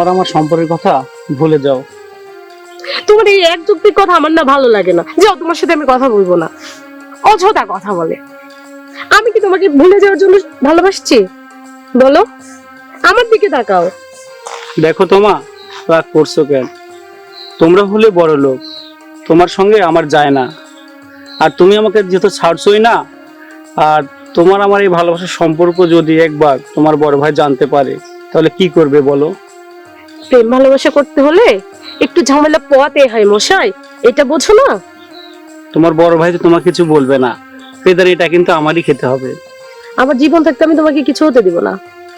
তোমার আমার সম্পর্কের কথা ভুলে যাও। তোমার এই এক যুক্তির কথা আমার না ভালো লাগে না। যাও তোমার সাথে আমি কথা বলব না। অযথা কথা বলে। আমি কি তোমাকে ভুলে যাওয়ার জন্য ভালোবাসছি? বলো আমার দিকে তাকাও। দেখো তোমা রাগ করছ কেন? তোমরা হলে বড় লোক তোমার সঙ্গে আমার যায় না। আর তুমি আমাকে যেহেতু ছাড়ছোই না আর তোমার আমার এই ভালোবাসার সম্পর্ক যদি একবার তোমার বড় ভাই জানতে পারে তাহলে কি করবে বলো? প্রেম ভালোবাসা করতে হলে একটু ঝামেলা পোয়াতে হয় মশাই এটা বোঝো না? তোমার বড় ভাই তো তোমার কিছু বলবে না পেদার এটা কিন্তু আমারই খেতে হবে। আমার জীবন থাকতে আমি তোমাকে কিছু হতে দিব না।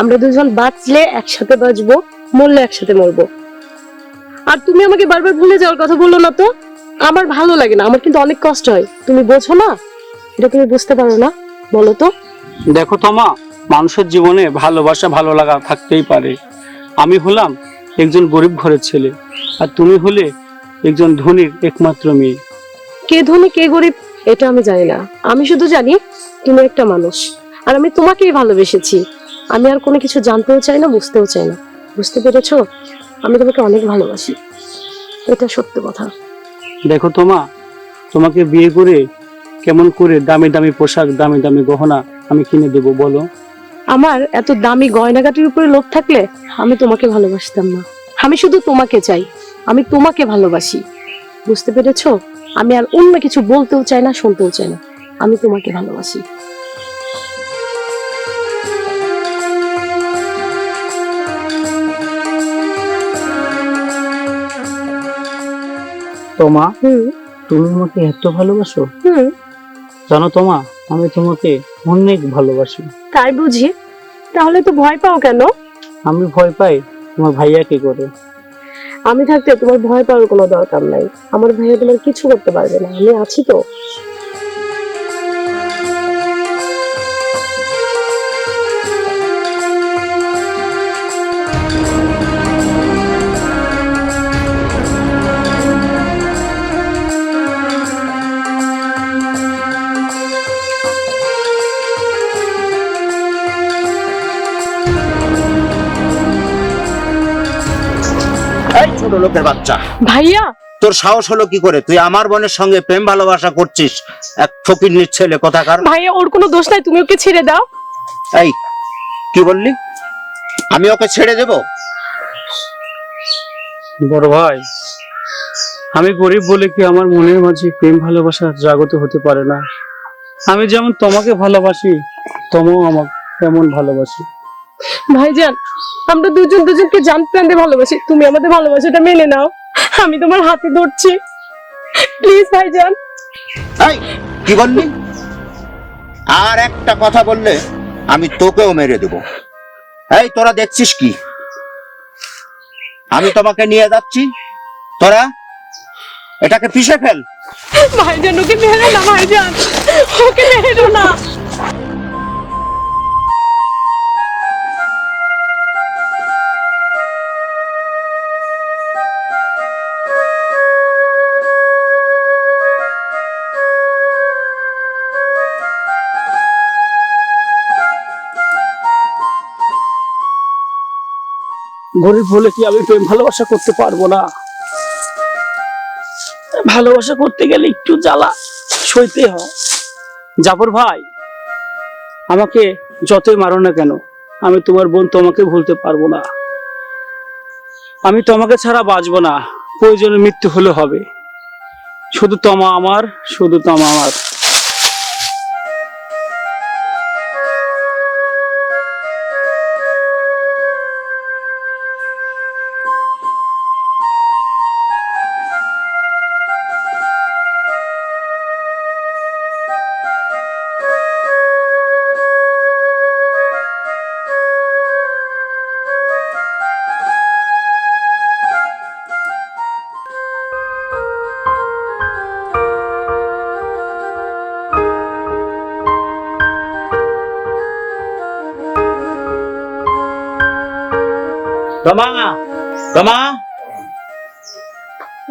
আমরা দুজন বাঁচলে একসাথে বাঁচবো মরলে একসাথে মরবো। আর তুমি আমাকে বারবার ভুলে যাওয়ার কথা বলল না তো। আমার ভালো লাগে না আমার কিন্তু অনেক কষ্ট হয়। তুমি বোঝো না? এটা তুমি বুঝতে পারো না বলো তো। দেখো তোমা মানুষের জীবনে ভালোবাসা ভালো লাগা থাকতেই পারে। আমি হলাম একজন গরিব ঘরের ছেলে আর তুমি হলে একজন ধনীর একমাত্র মেয়ে। কে ধনী কে গরিব এটা আমি জানি না। আমি শুধু জানি তুমি একটা মানুষ আর আমি তোমাকেই ভালোবেসেছি। আমি আর কোনো কিছু জানতেও চাই না বুঝতেও চাই না। বুঝতে পেরেছ? আমি তোমাকে অনেক ভালোবাসি। এটা সত্য কথা। দেখো তোমা তোমাকে বিয়ে করে কেমন করে দামি দামি পোশাক দামি দামি গহনা আমি কিনে দেবো বলো। আমার এত দামি গয়নাগাটির উপরে লোভ থাকলে আমি তোমাকে ভালোবাসতাম না। আমি শুধু তোমাকে চাই আমি তোমাকে ভালোবাসি। বুঝতে পেরেছ? আমি আর অন্য কিছু বলতেও চাই না শুনতেও চাই না। আমি তোমাকে ভালোবাসি। তোমা তুমি আমাকে এত ভালোবাসো? জানো তোমা আমি তোমাকে অনেক ভালোবাসি। তাই বুঝি? তাহলে তো ভয় পাও কেন? আমি ভয় পাই তোমার ভাইয়া কি করে? আমি থাকতে তোমার ভয় পাওয়ার কোনো দরকার নাই। আমার ভাইয়া তোমার কিছু করতে পারবে না। আমি আছি তো। ছোট লোকের বাচ্চা। ভাইয়া! তোর সাহস হলো কি করে? তুই আমার বোনের সঙ্গে প্রেম ভালোবাসা করছিস? এক ফকিরনির ছেলে কোথাকার ভাইয়া ওর কোনো দোষ নাই তুমি ওকে ছেড়ে দাও। এই কি বললি? আমি ওকে ছেড়ে দেব? বড় ভাই আমি গরিব বলে কি আমার মনের মাঝে প্রেম ভালোবাসা জাগত হতে পারে না? আমি যেমন তোমাকে ভালোবাসি তোমও আমাকে তেমন ভালোবাসি। ভাইজান আমরা দুজন দুজনকে জান প্রাণ দিয়ে ভালোবাসি। তুমি আমাদের ভালোবাসাটা মেনে নাও। আমি তোমার হাতে ধরছি। প্লিজ ভাইজান। এই কি বললি? আর একটা কথা বললে আমি তোকেও মেরে দেব। এই তোরা দেখছিস কি? আমি তোমাকে নিয়ে যাচ্ছি। তোরা এটাকে পিষে ফেল। ভাইজান ওকে মেরে না ভাইজান। ওকে মেরো না। গরিব হলে কি আমি প্রেম ভালোবাসা করতে পারব না? ভালোবাসা করতে গেলে একটু জ্বালা সইতে হয়। জাফর ভাই, আমাকে যতই মারো না কেন, আমি তোমার বোন তোমাকে ভুলতে পারব না। আমি তোমাকে ছাড়া বাঁচবো না। প্রয়োজনে মৃত্যু হলে হবে। শুধু তমা আমার, শুধু তমা আমার।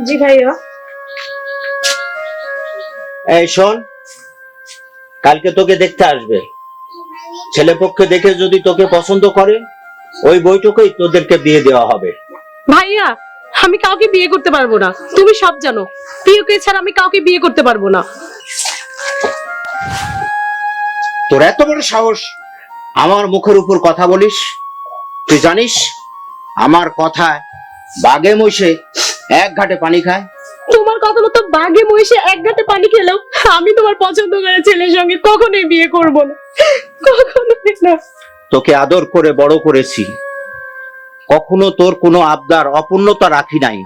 জি ভাইয়া। এই শোন কালকে তোকে দেখতে আসবে। ছেলে পক্ষে দেখে যদি তোকে পছন্দ করে ওই বইটুকুই তোদেরকে দিয়ে দেওয়া হবে। ভাইয়া আমি কাউকে বিয়ে করতে পারব না। তুমি সব জানো। প্রিয়কে ছাড়া আমি কাউকে বিয়ে করতে পারব না। তোর এত বড় সাহস। আমার মুখের উপর কথা বলিস। তুই জানিস আমার কথায় বাগে মশে এক ঘাটে পানি খায়? তোমার কথা মতো বাঘে মহিষে এক ঘাটে পানি খেলেও আমি তোমার পছন্দ করে ছেলের সঙ্গে কখনোই বিয়ে করব না। কখনোই না। তোকে আদর করে বড় করেছি। কখনো তোর কোনো আবদার অপূর্ণতা রাখি নাই।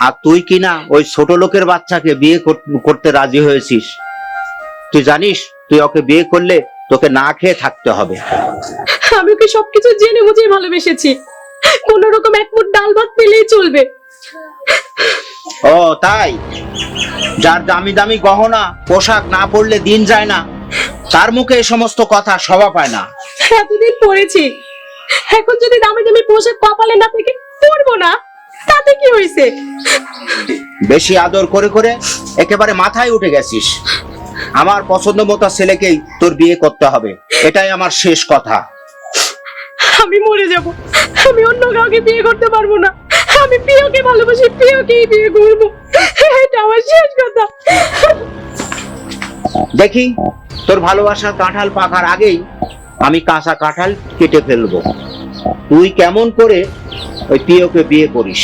আর তুই কিনা ওই ছোট লোকের বাচ্চাকে বিয়ে কর- করতে রাজি হয়েছিস? তুই জানিস তুই ওকে বিয়ে করলে তোকে না খেয়ে থাকতে হবে। আমি ওকে সবকিছু জেনে বুঝেই ভালোবেসেছি। কোন রকম এক মুঠ ডাল ভাত পেলেই চলবে। ও তাই? যার দামি দামি গহনা পোশাক না পরলে দিন যায় না তার মুখে এই সমস্ত কথা শোভা পায় না। এতদিন পরেছি এখন যদি দামি দামি পোশাক কপালে না থেকে পরবো না তাতে কি হয়েছে? বেশি আদর করে করে একেবারে মাথায় উঠে গেছিস। আমার পছন্দ মতো ছেলেকেই তোর বিয়ে করতে হবে। এটাই আমার শেষ কথা। আমি মরে যাব। আমি অন্য কাউকে বিয়ে করতে পারব না। আমি প্রিয়কে ভালোবাসি, প্রিয়কেই বিয়ে করব। এটা আমার শেষ কথা। দেখি, তোর ভালোবাসা কাঁঠাল পাকার আগেই আমি কাঁচা কাঁঠাল কেটে ফেলব। তুই কেমন করে ওই প্রিয়কে বিয়ে করিস?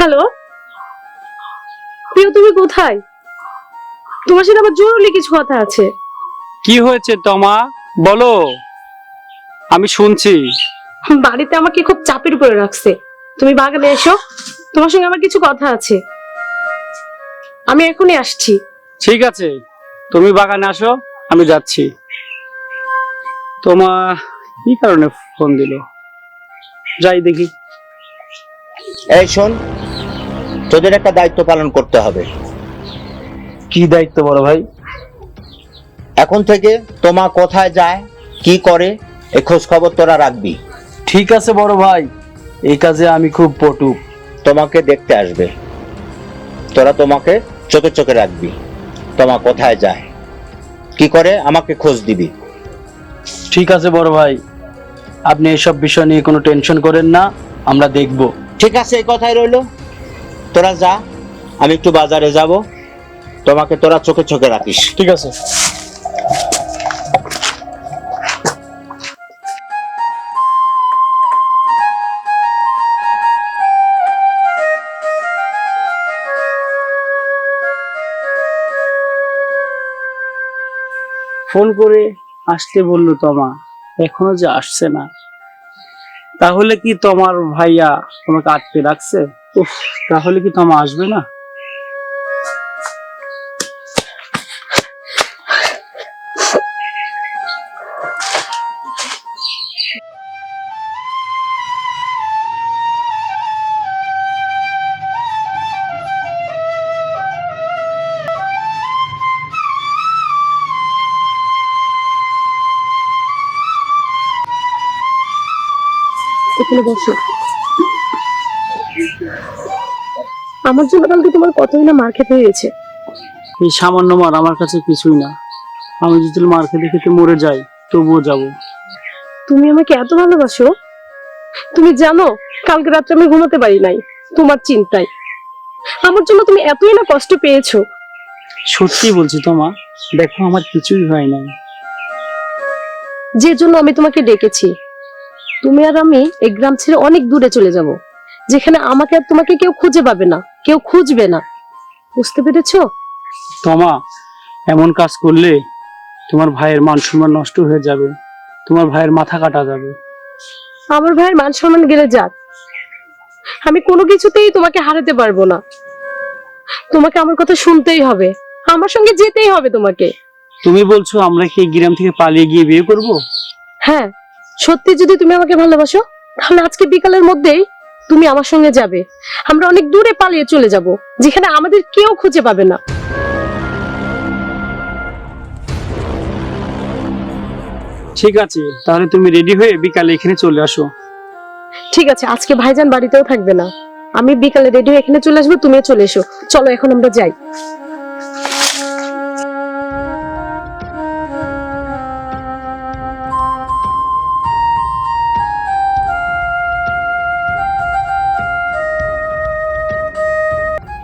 হ্যালো? প্রিয় তুমি কোথায়? তোমার সাথে আবার জরুরি কিছু কথা আছে। কি হয়েছে তমা বলো। আমি শুনছি। বাড়িতে আমাকে খুব চাপের উপরে রাখছে। তুমি বাগানে এসো। তোমার সঙ্গে আমার কিছু কথা আছে। আমি এখনই আসছি। ঠিক আছে। তুমি বাগানে আসো আমি যাচ্ছি। তোমা কি কারণে ফোন দিল? যাই দেখি। এই শোন তোদের একটা দায়িত্ব পালন করতে হবে। কি দায়িত্ব বড় ভাই? এখন থেকে তোমা কোথায় যায় কি করে এ খোঁজ খবর তোরা রাখবি। ঠিক আছে বড় ভাই এই কাজে আমি খুব পটু। তোমাকে দেখতে আসবে। তোরা তোমাকে চোখে চোখে রাখবি। তোমা কোথায় যায় কি করে আমাকে খোঁজ দিবি। ঠিক আছে বড় ভাই আপনি এসব বিষয় নিয়ে কোনো টেনশন করেন না আমরা দেখব। ঠিক আছে এই কথাই রইল। তোরা যা আমি একটু বাজারে যাব। তোমাকে তোরা চোখে চোখে রাখিস। ঠিক আছে। ফোন করে আসতে বলল তোমা এখনও যে আসছে না। তাহলে কি তোমার ভাইয়া তোমাকে আটকে রাখছে? উফ তাহলে কি তোমা আসবে না? এখানে আমার জন্য কালকে তোমার কতই না মার খেতে হয়েছে। এই সামান্য মার আমার কাছে কিছুই না। আমি যদি মার খেতে খেতে মরে যাই তবুও যাব। তুমি আমাকে এত ভালোবাসো? তুমি জানো কালকে রাত্রে আমি ঘুমাতে পারি নাই তোমার চিন্তায়। আমার জন্য তুমি এতই না কষ্ট পেয়েছ। সত্যি বলছি তোমা দেখো আমার কিছুই হয় নাই। যে জন্য আমি তোমাকে ডেকেছি। তুমি আর আমি এই গ্রাম ছেড়ে অনেক দূরে চলে যাব যেখানে আমাকে আর তোমাকে কেউ খুঁজে পাবে না। কেউ খুঁজবে না। বুঝতে পেরেছ? তোমা এমন কাজ করলে তোমার ভাইয়ের মান সম্মান নষ্ট হয়ে যাবে। তোমার ভাইয়ের মাথা কাটা যাবে। আমার ভাইয়ের মান সম্মান গেলে যাক। আমি কোনো কিছুতেই তোমাকে হারাতে পারব না। তোমাকে আমার কথা শুনতেই হবে। আমার সঙ্গে যেতেই হবে তোমাকে। তুমি বলছো আমরা কি গ্রাম থেকে পালিয়ে গিয়ে বিয়ে করব? হ্যাঁ সত্যি যদি তুমি আমাকে ভালোবাসো তাহলে আজকে বিকালের মধ্যেই তুমি আমার সঙ্গে যাবে। আমরা অনেক দূরে পালিয়ে চলে যাব যেখানে আমাদের কেউ খুঁজে পাবে না। ঠিক আছে তাহলে তুমি রেডি হয়ে বিকালে এখানে চলে আসো। ঠিক আছে আজকে ভাইজান বাড়িতেও থাকবে না। আমি বিকালে রেডি হয়ে এখানে চলে আসব তুমিও চলে এসো। চলো এখন আমরা যাই।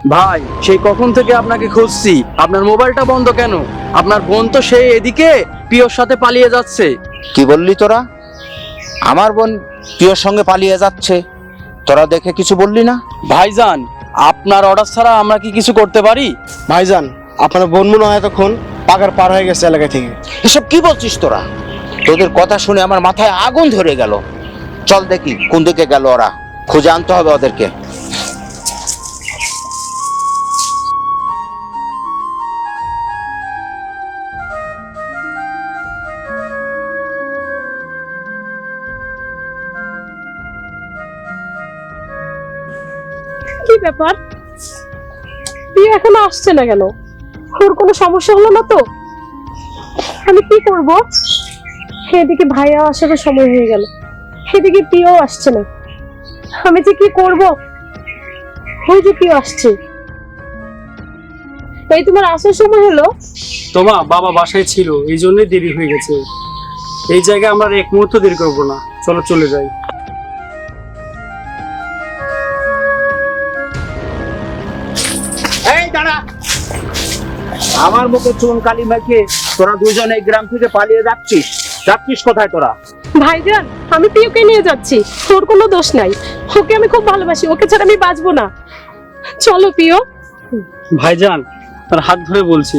ভাই সেই কখন থেকে আপনাকে খুঁজছি? আপনার মোবাইলটা বন্ধ কেন? আপনার বোন তো সেই এদিকে পিওর সাথে পালিয়ে যাচ্ছে। কি বললি তোরা? আমার বোন প্রিয়র সঙ্গে পালিয়ে যাচ্ছে। তোরা দেখে কিছু বললি না? ভাইজান আপনার অর্ডার ছাড়া আমরা কি কিছু করতে পারি? ভাইজান আপনার বোন মনে হয় তখন পাকার পার হয়ে গেছে এলাকা থেকে। এসব কি বলছিস তোরা? তোদের কথা শুনে আমার মাথায় আগুন ধরে গেল। চল দেখি কোন দিকে গেল ওরা। খুঁজে আনতে হবে ওদেরকে। কি ব্যাপার? প্রিয়া এখনও আসছে না কেন? ওর কোনো সমস্যা হলো না তো? আমি কি করব? এদিকে ভাইয়া আসার সময় হয়ে গেল। এদিকে প্রিয়াও আসছে না। আমি যে কি করব? ওই যে প্রিয় আসছে। এই তোমার আসার সময় হলো? তোমা বাবা বাসায় ছিল, এই জন্যই দেরি হয়ে গেছে। এই জায়গায় আমরা এক মুহূর্ত দেরি করব না। চলো চলে যাই। আমার মুখে চুন কালি মেখে তোরা দুজন এই গ্রাম থেকে পালিয়ে যাচ্ছিস। যাচ্ছিস কোথায় তোরা? ভাইজান আমি প্রিয়কে নিয়ে যাচ্ছি। তোর কোনো দোষ নাই। ওকে আমি খুব ভালোবাসি। ওকে ছাড়া আমি বাঁচবো না। চলো প্রিয় ভাইজান তার হাত ধরে বলছি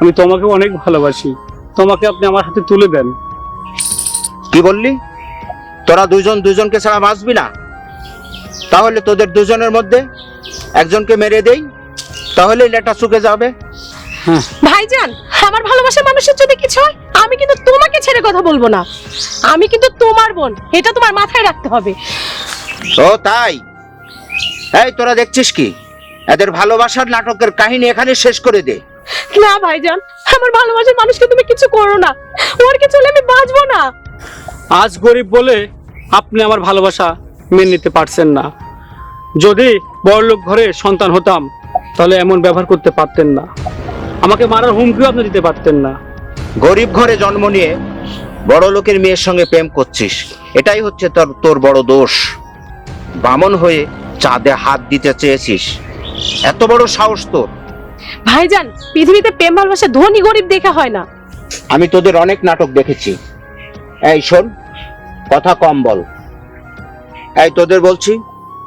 আমি তোমাকে অনেক ভালোবাসি। তোমাকে আপনি আমার হাতে তুলে দেন। কি বললি? তোরা দুজন দুজনকে ছাড়া বাঁচবি না। তাহলে তোদের দুজনের মধ্যে একজনকে মেরে দেই তাহলে লেটা শুকে যাবে। ভাইজান আমার ভালোবাসার মানুষের যদি কিছু হয় আমি কিন্তু তোমাকে ছেড়ে কথা বলব না। আমি কিন্তু তোমার বোন এটা তোমার মাথায় রাখতে হবে। ও তাই? এই তোরা দেখছিস কি? এদের ভালোবাসার নাটকের কাহিনী এখানে শেষ করে দে। না ভাইজান আমার ভালোবাসার মানুষকে তুমি কিছু করো না। ওর কিছু হলে আমি বাঁচবো না। আজ গরিব বলে আপনি আমার ভালোবাসা মেনে নিতে পারছেন না। যদি বড়লোক ঘরে সন্তান হতাম তাহলে এমন ব্যবহার করতে পারতেন না। আমাকে মারার হুমকিও আপনি দিতে পারতেন না। গরিব ঘরে জন্ম নিয়ে বড় লোকের মেয়ের সঙ্গে প্রেম করছিস এটাই হচ্ছে তোর তোর বড় দোষ। বামন হয়ে চাঁদে হাত দিতে চেয়েছিস এত বড় সাহস তোর। ভাইজান পৃথিবীতে প্রেম ভালোবাসা ধনী গরিব দেখা হয় না। আমি তোদের অনেক নাটক দেখেছি। এই শোন কথা কম বল। এই তোদের বলছি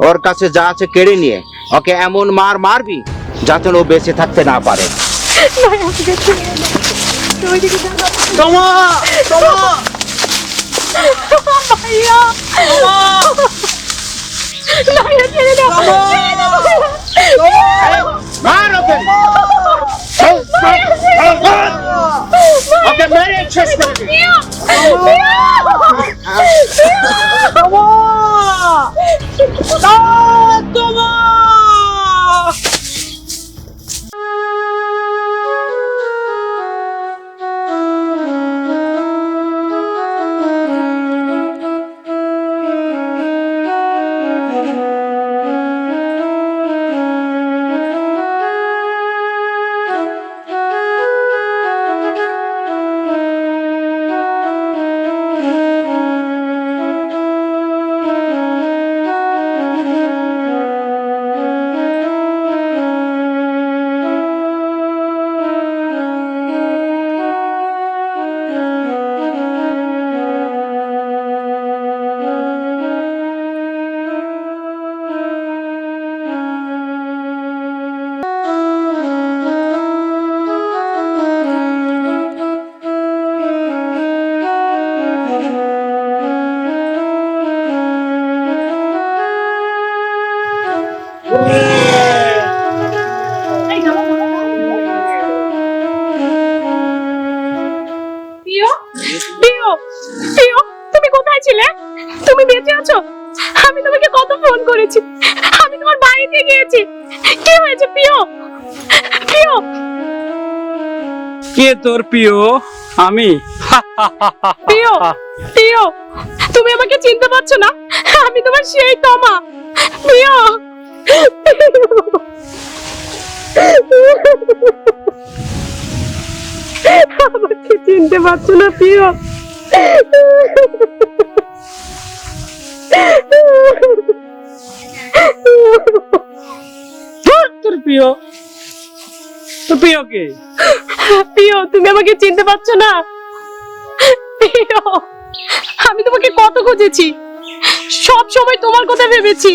ওর কাছে যা আছে কেড়ে নিয়ে ওকে এমন মার মারবি যাতে ও বেঁচে থাকতে না পারে। ভাই, আমাকে ছেড়ে দাও। তুমি কি কিছু জানো? তোমা তোমা ভাইয়া ভাইয়া ছেড়ে দাও ছেড়ে দাও ভাইয়া। মার ওকে চল, চল, চল, চল। ওকে মেরে শেষ করে দে প্রিয় তোর প্রিয় আমি। প্রিয় প্রিয় তুমি আমাকে চিনতে পারছ না। আমি তোমার সেই তমা। প্রিয়। আমাকে চিনতে পারছ না প্রিয়। তোর প্রিয়। তোর প্রিয়কে প্রিয় তুমি আমাকে চিনতে পারছ না? প্রিয় আমি তোমাকে কত খুঁজেছি? সব সময় তোমার কথা ভেবেছি।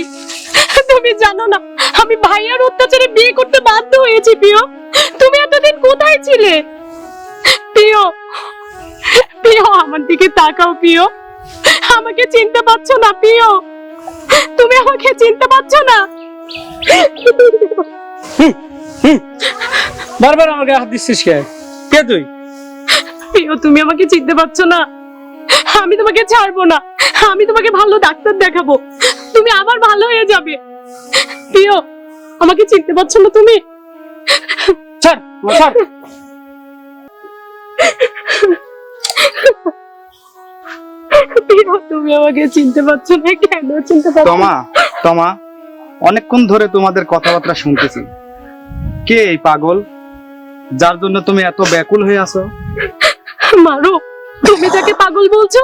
তুমি জানো না আমি ভাইয়ার অত্যাচারে বিয়ে করতে বাধ্য হয়েছি প্রিয়। তুমি এতদিন কোথায় ছিলে? প্রিয় প্রিয় আমার দিকে তাকাও প্রিয়। আমাকে চিনতে পারছ না প্রিয়। তুমি আমাকে চিনতে পারছ না? বারবার আমাকে হাত দিচ্ছিস কে? কে তুই? প্রিয় তুমি আমাকে চিনতে পারছ না। আমি তোমাকে ছাড়বো না। আমি তোমাকে ভালো ডাক্তার দেখাবো। তুমি আবার ভালো হয়ে যাবে। প্রিয় আমাকে চিনতে পারছ না তুমি? ছাড় ছাড়। তুমি আমাকে চিনতে পারছ না কেন? চিনতে পারছ? তমা তমা অনেকক্ষণ ধরে তোমাদের কথাবার্তা শুনতেছি। কে এই পাগল? যার জন্য তুমি এত ব্যাকুল হয়ে আছো? মারো তুমি যাকে পাগল বলছো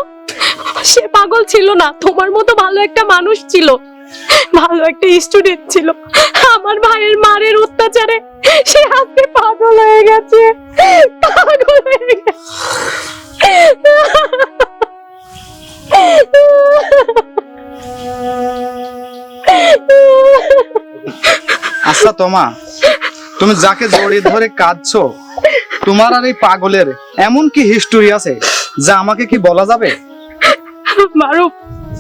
সে পাগল ছিল না। তোমার মতো ভালো একটা মানুষ ছিল। ভালো একটা স্টুডেন্ট ছিল। আমার ভাইয়ের মারের অত্যাচারে সে আজকে পাগল হয়ে গেছে। পাগল হয়ে গেছে। আচ্ছা তোমা। তুমি যাকে জড়িয়ে ধরে কাঁদছো তোমার আর এই পাগলের এমন কি হিস্টোরি আছে যা আমাকে কি বলা যাবে? মারো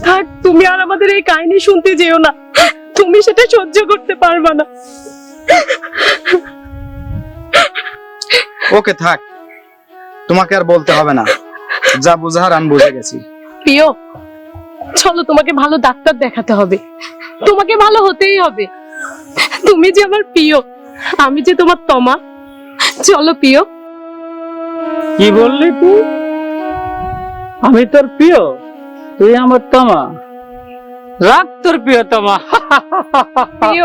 থাক তুমি আর আমাদের এই কাহিনী শুনতে যেও না। তুমি সেটা সহ্য করতে পারবা না। ওকে থাক তোমাকে আর বলতে হবে না। যা বুঝার আমি বুঝে গেছি। প্রিয় চলো তোমাকে ভালো ডাক্তার দেখাতে হবে। তোমাকে ভালো হতেই হবে। তুমি যে আমার প্রিয় আমি যে তোমার তমা। চলো প্রিয়। কি বললি তুই? আমি তোর প্রিয়? তুই আমার তমা। রাগ তোর প্রিয় তমা। প্রিয়